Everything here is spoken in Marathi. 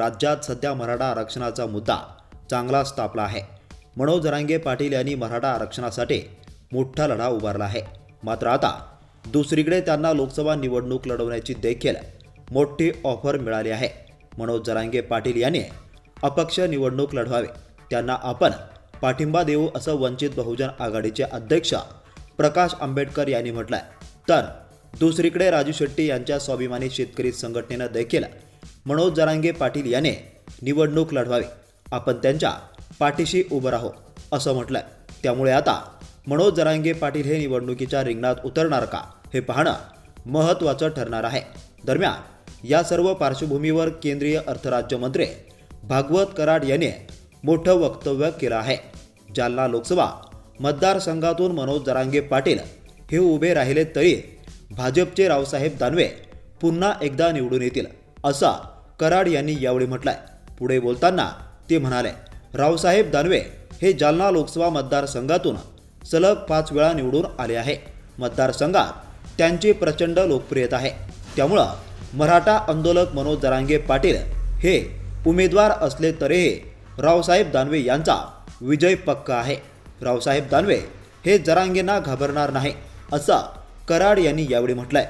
राज्यात सध्या मराठा आरक्षणाचा मुद्दा चांगलाच तापला आहे. मनोज जरांगे पाटील यांनी मराठा आरक्षणासाठी मोठा लढा उभारला आहे. मात्र आता दुसरीकडे त्यांना लोकसभा निवडणूक लढवण्याची देखील मोठी ऑफर मिळाली आहे. मनोज जरांगे पाटील यांनी अपक्ष निवडणूक लढवावे. त्यांना आपण पाठिंबा देऊ असं वंचित बहुजन आघाडीचे अध्यक्ष प्रकाश आंबेडकर यांनी म्हटलंय. तर दुसरीकडे राजू शेट्टी यांच्या स्वाभिमानी शेतकरी संघटनेनं देखील मनोज जरांगे पाटील याने निवडणूक लढवावी. आपण त्यांच्या पाठीशी उभं राहू असं म्हटलंय. त्यामुळे आता मनोज जरांगे पाटील हे निवडणुकीच्या रिंगणात उतरणार का हे पाहणं महत्त्वाचं ठरणार आहे. दरम्यान या सर्व पार्श्वभूमीवर केंद्रीय अर्थराज्यमंत्री भागवत कराड यांनी मोठं वक्तव्य केलं आहे. जालना लोकसभा मतदारसंघातून मनोज जरांगे पाटील हे उभे राहिले तरी भाजपचे रावसाहेब दानवे पुन्हा एकदा निवडून येतील असा कराड यांनी यावेळी म्हटलाय. पुढे बोलताना ते म्हणाले रावसाहेब दानवे हे जालना लोकसभा मतदारसंघातून सलग पाच वेळा निवडून आले आहे. मतदारसंघात त्यांची प्रचंड लोकप्रियता आहे. त्यामुळं मराठा आंदोलक मनोज जरांगे पाटील हे उमेदवार असले तरीही रावसाहेब दानवे यांचा विजय पक्का आहे. रावसाहेब दानवे हे जरांगेंना घाबरणार नाही असं कराड यांनी यावेळी म्हटलंय.